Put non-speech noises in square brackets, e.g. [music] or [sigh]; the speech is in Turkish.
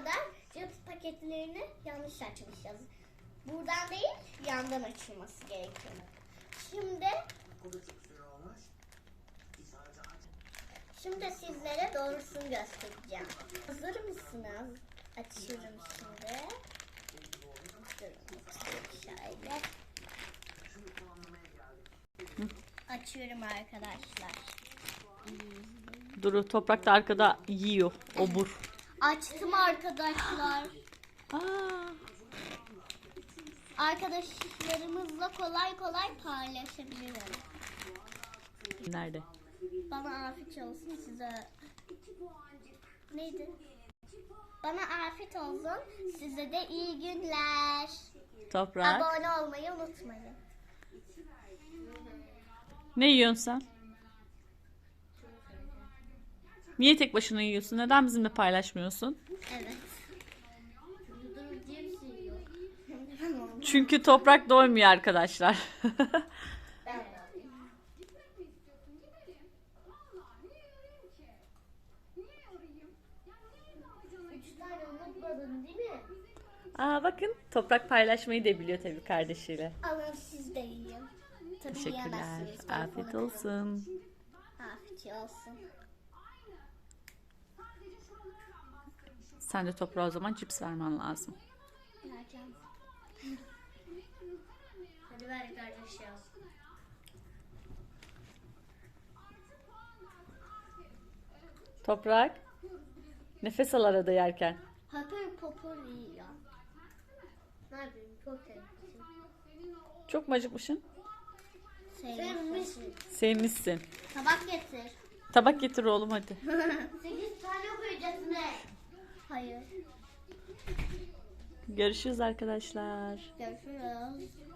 kadar cips paketlerini yanlış açmışız. Buradan değil, yandan açılması gerekiyor. Şimdi Şimdi sizlere doğrusunu göstereceğim. Hazır mısınız? Açıyorum şimdi. Şöyle. Açıyorum arkadaşlar. Duru toprak da arkada yiyor. Obur. Açtım arkadaşlar. Aa, Arkadaşlarımızla kolay kolay paylaşabilirim. nerede? Bana afiyet olsun size. Neydi? Bana afiyet olsun. Size de iyi günler. Toprak. Abone olmayı unutmayın. Ne yiyorsun sen? Niye tek başına yiyorsun? Neden bizimle paylaşmıyorsun? Evet. Çünkü toprak doymuyor arkadaşlar. [laughs] Aa bakın toprak paylaşmayı da biliyor tabii kardeşiyle. Alın siz de yiyin. Tabii Teşekkürler. Afiyet olsun. Afiyet olsun. Sen de toprağa o zaman cips vermen lazım. Vereceğim. Hadi ver kardeşim. Toprak. Nefes al arada yerken. Yiyor. Ne yapayım? Çok sevmişim. Çok mu acıkmışsın? Sevmişim. Sevmişsin. Tabak getir. Tabak getir oğlum hadi. [laughs] Sekiz tane koyacağız ne? Hayır. Görüşürüz arkadaşlar. Görüşürüz.